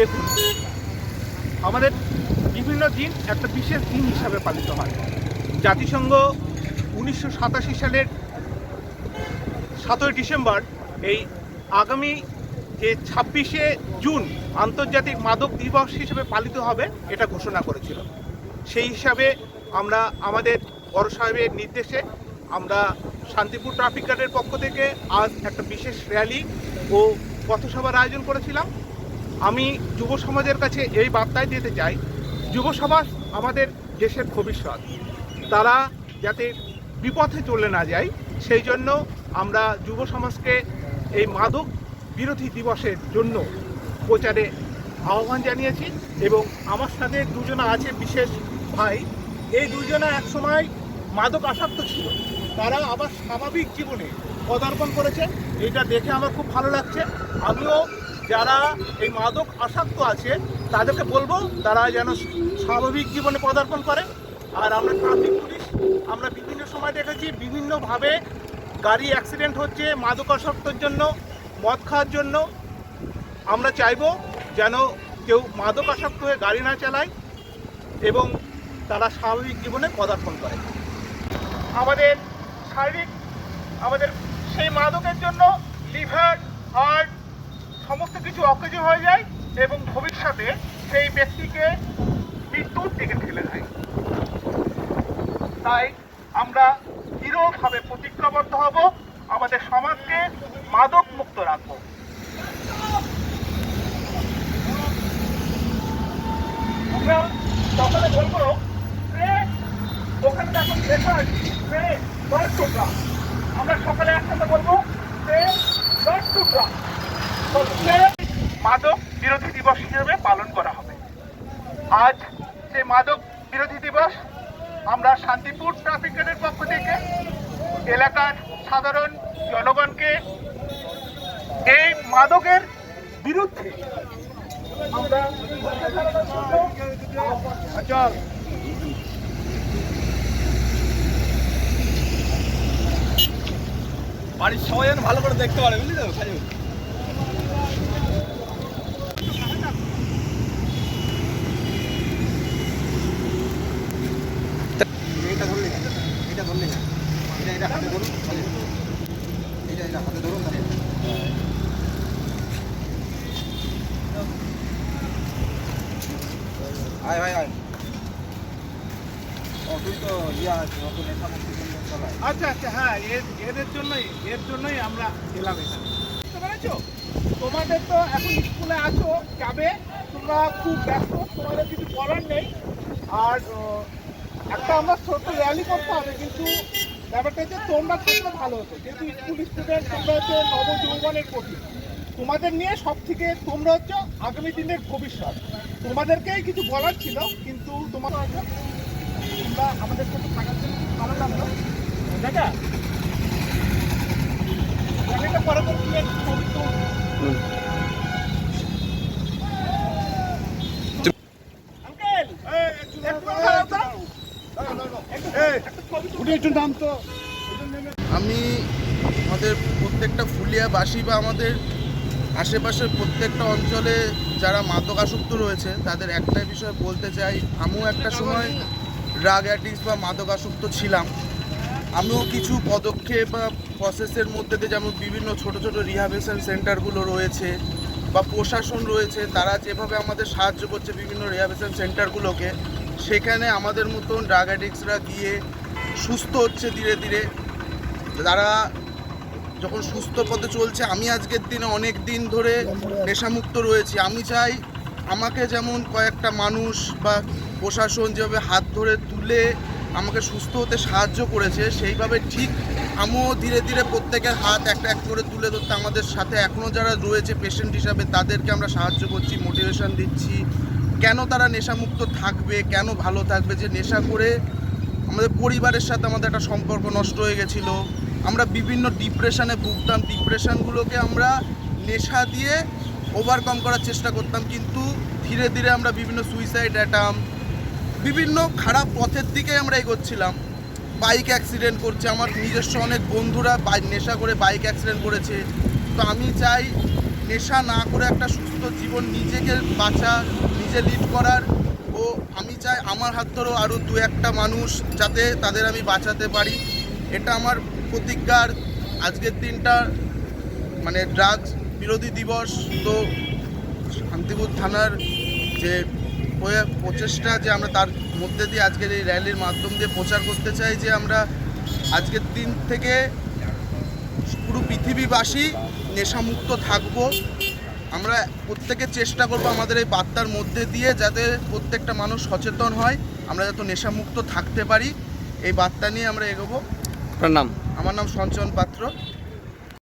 দেখুন, আমাদের বিভিন্ন দিন একটা বিশেষ দিন হিসাবে পালিত হয়। জাতিসংঘ উনিশশো সাতাশি সালের সাতই ডিসেম্বর, এই আগামী যে ছাব্বিশে জুন আন্তর্জাতিক মাদক দিবস হিসেবে পালিত হবে, এটা ঘোষণা করেছিল। সেই হিসাবে আমরা আমাদের বড় সাহেবের নির্দেশে আমরা শান্তিপুর ট্রাফিক গার্ডের পক্ষ থেকে আজ একটা বিশেষ র্যালি ও পথসভার আয়োজন করেছিলাম। আমি যুব সমাজের কাছে এই বার্তায় দিতে চাই, যুব সমাজ আমাদের দেশের ভবিষ্যৎ। তারা যাতে বিপথে চলে না যায়, সেই জন্য আমরা যুব সমাজকে এই মাদক বিরোধী দিবসের জন্য প্রচারে আহ্বান জানিয়েছি এবং আমার সাথে দুজনা আছে বিশেষ ভাই। এই দুজনা একসময় মাদক আসক্ত ছিল। তারা আবার স্বাভাবিক জীবনে পদার্পণ করেছে। এটা দেখে আমার খুব ভালো লাগছে। আমিও যারা এই মাদক আসক্ত আছে, তাদেরকে বলব তারা যেন স্বাভাবিক জীবনে পদার্পণ করে। আর আমরা ট্রাফিক পুলিশ, আমরা বিভিন্ন সময় দেখেছি বিভিন্নভাবে গাড়ি অ্যাক্সিডেন্ট হচ্ছে মাদকাসক্তর জন্য, মদ খাওয়ার জন্য। আমরা চাইব যেন কেউ মাদকাসক্ত হয়ে গাড়ি না চালায় এবং তারা স্বাভাবিক জীবনে পদার্পণ করে। আমাদের শারীরিক, আমাদের সেই মাদকের জন্য লিভার হার্ট সমস্ত কিছু অকেজ হয়ে যায় এবং ভবিষ্যতে সেই ব্যক্তিকে মৃত্যুর দিকে ঠেলে দেয়। তাই আমরা দৃঢ়ভাবে প্রতিজ্ঞাবদ্ধ হব, আমাদের সমাজকে মাদক মুক্ত রাখব আমরা সকলে বলব এখন আমরা সকালে একসাথে বলব টুকরা। মাদক বিরোধী দিবস হিসেবে পালন করা হবে। আজ যে মাদক বিরোধী দিবস, আমরা শান্তিপুর ট্রাফিক গার্ডের পক্ষ থেকে এলাকার সাধারণ জনগণকে এই মাদকের বিরুদ্ধে বাড়ির সবাই ভালো করে দেখতে পারে, বুঝলি তো সাজু এইটা ধরলে না এটা ধরলে না এটা এটা হাতে ধরুন এটা এটা হাতে ধরুন তাহলে আয়, ভাই, আয়। ইয়া আচ্ছা আচ্ছা হ্যাঁ এর, এদের জন্যই, এর জন্যই আমরা এলাম এখানে। বুঝতে পেরেছ? তোমাদের তো এখন স্কুলে আছো, যাবে, তোমরা খুব ব্যস্ত, তোমাদের কিছু করার নেই। আর একটা আমরা ছোট্ট র্যালি করতে হবে, কিন্তু ব্যাপারটা হচ্ছে তোমরা থাকলে ভালো হতো। যেহেতু স্কুল স্টুডেন্ট তোমরা হচ্ছে নবযৌবনের প্রতি তোমাদের নিয়ে সব থেকে তোমরা হচ্ছে আগামী দিনের ভবিষ্যৎ তোমাদেরকেই কিছু বলার ছিল কিন্তু তোমার তোমরা আমাদের সাথে থাকার জন্য খুব ভালো লাগল দেখা এটা পরে তো একটু ছবি তুল। আঙ্কেল, একটু দাঁড়াও তো। একটু- একটু ছবি তুল। আমি আমাদের প্রত্যেকটা ফুলিয়াবাসী বা আমাদের আশেপাশের প্রত্যেকটা অঞ্চলে যারা মাদক আসক্ত রয়েছে, তাদের একটাই বিষয় বলতে চাই, আমিও একটা সময় ড্রাগ অ্যাডিক্স বা মাদক আসক্ত ছিলাম। আমিও কিছু পদক্ষেপ বা প্রসেসের মধ্যে দিয়ে যেমন বিভিন্ন ছোট ছোট রিহাবেশন সেন্টারগুলো রয়েছে বা প্রশাসন রয়েছে, তারা যেভাবে আমাদের সাহায্য করছে বিভিন্ন রিহাবেশন সেন্টারগুলোকে সেখানে আমাদের মতন ড্রাগ অ্যাডিক্টসরা গিয়ে সুস্থ হচ্ছে ধীরে ধীরে। যারা যখন সুস্থ পথে চলছে, আমি আজকের দিনে অনেক দিন ধরে নেশামুক্ত রয়েছি। আমি চাই আমাকে যেমন কয়েকটা মানুষ বা প্রশাসন যেভাবে হাত ধরে তুলে আমাকে সুস্থ হতে সাহায্য করেছে, সেইভাবে ঠিক আমিও ধীরে ধীরে প্রত্যেকের হাত একটা এক করে তুলে ধরতে আমাদের সাথে এখনও যারা রয়েছে পেশেন্ট হিসাবে, তাদেরকে আমরা সাহায্য করছি মোটিভেশন দিচ্ছি। কেন তারা নেশামুক্ত থাকবে, কেন ভালো থাকবে? যে নেশা করে আমাদের পরিবারের সাথে আমাদের একটা সম্পর্ক নষ্ট হয়ে গেছিল আমরা বিভিন্ন ডিপ্রেশনে ভুগতাম। ডিপ্রেশনগুলোকে আমরা নেশা দিয়ে ওভারকাম করার চেষ্টা করতাম। কিন্তু ধীরে ধীরে আমরা বিভিন্ন সুইসাইড অ্যাটাম বিভিন্ন খারাপ পথের দিকে আমরা এগোচ্ছিলাম। বাইক অ্যাক্সিডেন্ট করছে। আমার নিজস্ব অনেক বন্ধুরা নেশা করে বাইক অ্যাক্সিডেন্ট করেছে। তো আমি চাই নেশা না করে একটা সুস্থ জীবন নিজেকে বাঁচা, নিজে লিড করার। ও, আমি চাই আমার হাত ধরেও আরও দু একটা মানুষ যাতে তাদের আমি বাঁচাতে পারি। এটা আমার প্রতিজ্ঞার আজকের দিনটা মানে ড্রাগস বিরোধী দিবস, তো শান্তিপুর থানার যে প্রচেষ্টা যে আমরা তার মধ্যে দিয়ে আজকের এই র্যালির মাধ্যম দিয়ে প্রচার করতে চাই যে আমরা আজকের দিন থেকে পুরো পৃথিবীবাসী নেশামুক্ত থাকব। আমরা প্রত্যেকে চেষ্টা করব আমাদের এই বার্তার মধ্যে দিয়ে যাতে প্রত্যেকটা মানুষ সচেতন হয়, আমরা যাতে নেশামুক্ত থাকতে পারি। এই বার্তা নিয়ে আমরা এগোবো। আপনার নাম আমার নাম সঞ্চয়ন পাত্র।